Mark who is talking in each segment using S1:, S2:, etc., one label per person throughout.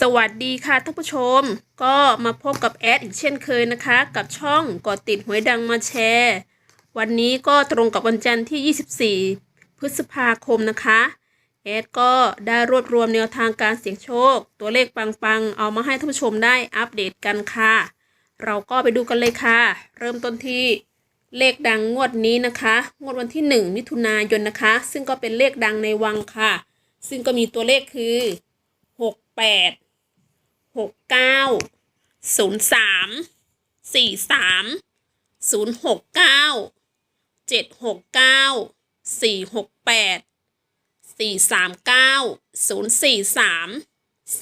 S1: สวัสดีค่ะท่านผู้ชม ก็มาพบกับแอดอีกเช่นเคยนะคะ กับช่องกอติดหวยดังมาแชร์ วันนี้ก็ตรงกับวันจันทร์ที่ 24 พฤษภาคมนะคะแอดก็ได้รวบรวมแนวทางการเสี่ยงโชค ตัวเลขปังๆ เอามาให้ท่านผู้ชมได้อัปเดตกันค่ะ เราก็ไปดูกันเลยค่ะ เริ่มต้นที่เลขดังงวดนี้นะคะ งวดวันที่ 1 มิถุนายนนะคะ ซึ่งก็เป็นเลขดังในวังค่ะ ซึ่งก็มีตัวเลขคือ 6 8 หกเก้าศูนย์สามสี่สามศูนย์หกเก้าเจ็ดหกเก้าสี่หกแปดสี่สามเก้าศูนย์สี่สาม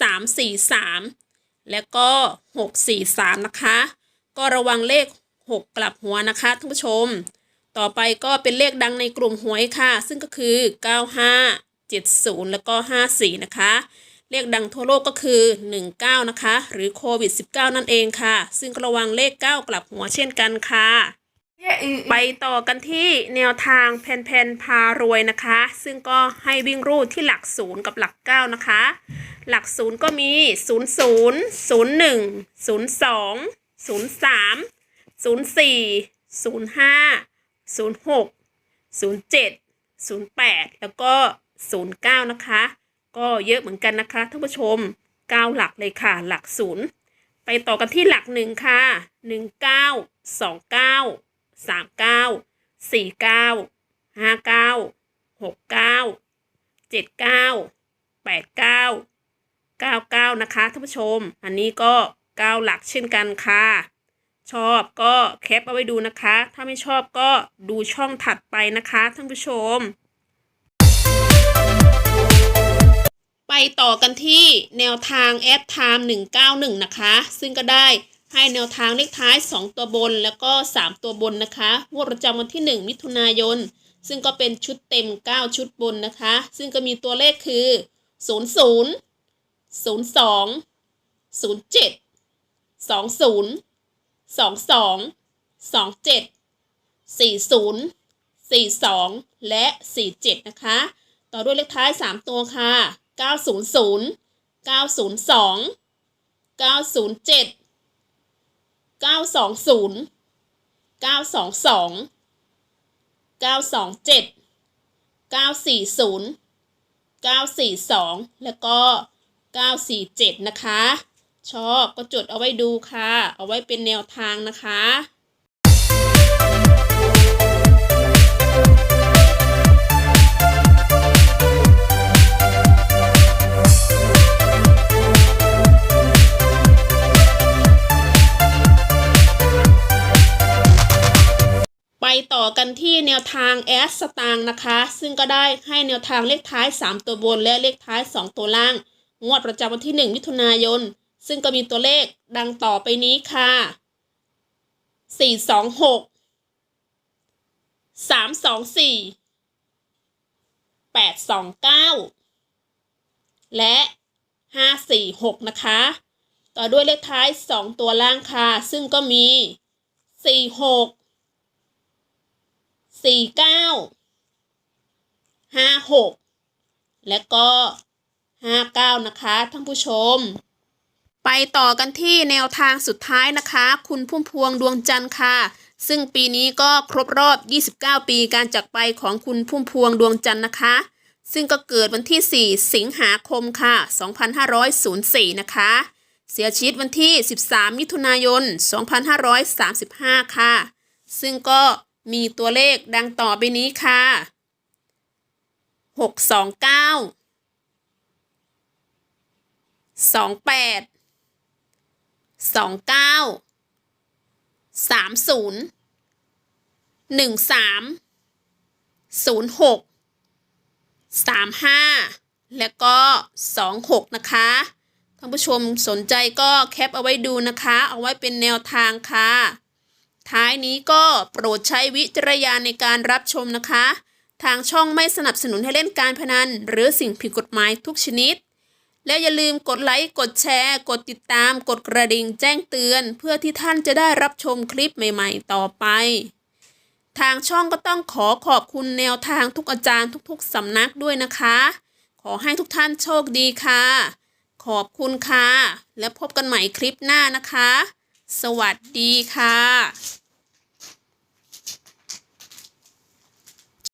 S1: สามสี่สามแล้วก็หกสี่สามนะคะ ก็ระวังเลขหกกลับหัวนะคะท่านผู้ชม ต่อไปก็เป็นเลขดังในกลุ่มหวยค่ะ ซึ่งก็คือ95 70แล้วก็54นะคะ เลขดังทั่วโลกก็คือ 19 นะคะ หรือโควิด -19 นั่นเองค่ะ ซึ่งก็ระวังเลข 9 กลับหัวเช่นกันค่ะ ไปต่อกันที่แนวทางแพนๆพารวยนะคะ ซึ่งก็ให้วิ่งรูดที่หลักศูนย์กับหลัก 9 นะคะ หลักศูนย์ก็มี 0 0 0 1 0 2 0 3 0 4 0 5 0 6 0 7 0 8 แล้วก็ 0 9 นะคะ ก็เยอะเหมือนกันนะคะท่านผู้ชม9หลักเลยค่ะ หลักศูนย์ไปต่อกันที่หลักหนึ่งค่ะ1 9 2 9 3 9 4 9 5 9 6 9 7 9 8 9 9 9นะคะท่านผู้ชม อันนี้ก็9หลักเช่นกันค่ะ ชอบก็แคปเอาไว้ดูนะคะ ถ้าไม่ชอบก็ดูช่องถัดไปนะคะท่านผู้ชม ต่อกันที่แนวทางแอดไทม์191 นะคะ ซึ่งก็ได้ให้แนวทางเลขท้าย 2 ตัวบนแล้วก็ 3 ตัวบนนะคะงวดประจำวันที่ 1 มิถุนายน ซึ่งก็เป็นชุดเต็ม 9 ชุดบนนะคะ ซึ่งก็มีตัวเลขคือ 00 02 07 20 22 27 40 42 และ 47 นะคะ ต่อด้วยเลขท้าย 3 ตัวค่ะ 900 902 907 920 922 927 940 942 แล้วก็ 947 นะคะ ชอบก็จดเอาไว้ดูค่ะ เอาไว้เป็นแนวทางนะคะ ต่อกันที่แนวทางแอสสตางนะคะ ซึ่งก็ได้ให้แนวทางเลขท้าย 3 ตัวบนและเลขท้าย 2 ตัวล่าง งวดประจำวันที่ 1 มิถุนายน ซึ่งก็มีตัวเลขดังต่อไปนี้ค่ะ 426 324 829 และ 546 นะคะ ต่อด้วยเลขท้าย 2 ตัวล่างค่ะ ซึ่งก็มี 46 สี่เก้าห้าหกและก็ห้าเก้านะคะท่านผู้ชม ไปต่อกันที่แนวทางสุดท้ายนะคะ คุณพุ่มพวงดวงจันทร์ค่ะ ซึ่งปีนี้ก็ครบรอบ 29 ปีการจากไปของคุณพุ่มพวงดวงจันทร์นะคะ ซึ่งก็เกิดวันที่ 4 สิงหาคมค่ะ 2504 นะคะ เสียชีวิตวันที่ 13 มิถุนายน 2535 ค่ะ ซึ่งก็ มีตัวเลขดังต่อไปนี้ค่ะ หกสองเก้า สองแปด สองเก้า สามศูนย์ หนึ่งสาม ศูนย์หก สามห้า แล้วก็สองหกนะคะท่านผู้ชมสนใจก็แคปเอาไว้ดูนะคะ เอาไว้เป็นแนวทางค่ะ ท้ายนี้ก็โปรดใช้วิจารณญาณในการรับชมนะคะ ทางช่องไม่สนับสนุนให้เล่นการพนัน หรือสิ่งผิดกฎหมายทุกชนิด และอย่าลืมกดไลค์ กดแชร์ กดติดตาม กดกระดิ่งแจ้งเตือน เพื่อที่ท่านจะได้รับชมคลิปใหม่ ๆ ต่อไป ทางช่องก็ต้องขอขอบคุณแนวทางทุกอาจารย์ทุกๆสำนักด้วยนะคะ ขอให้ทุกท่านโชคดีค่ะ ขอบคุณค่ะ และพบกันใหม่คลิปหน้านะคะ สวัสดีค่ะ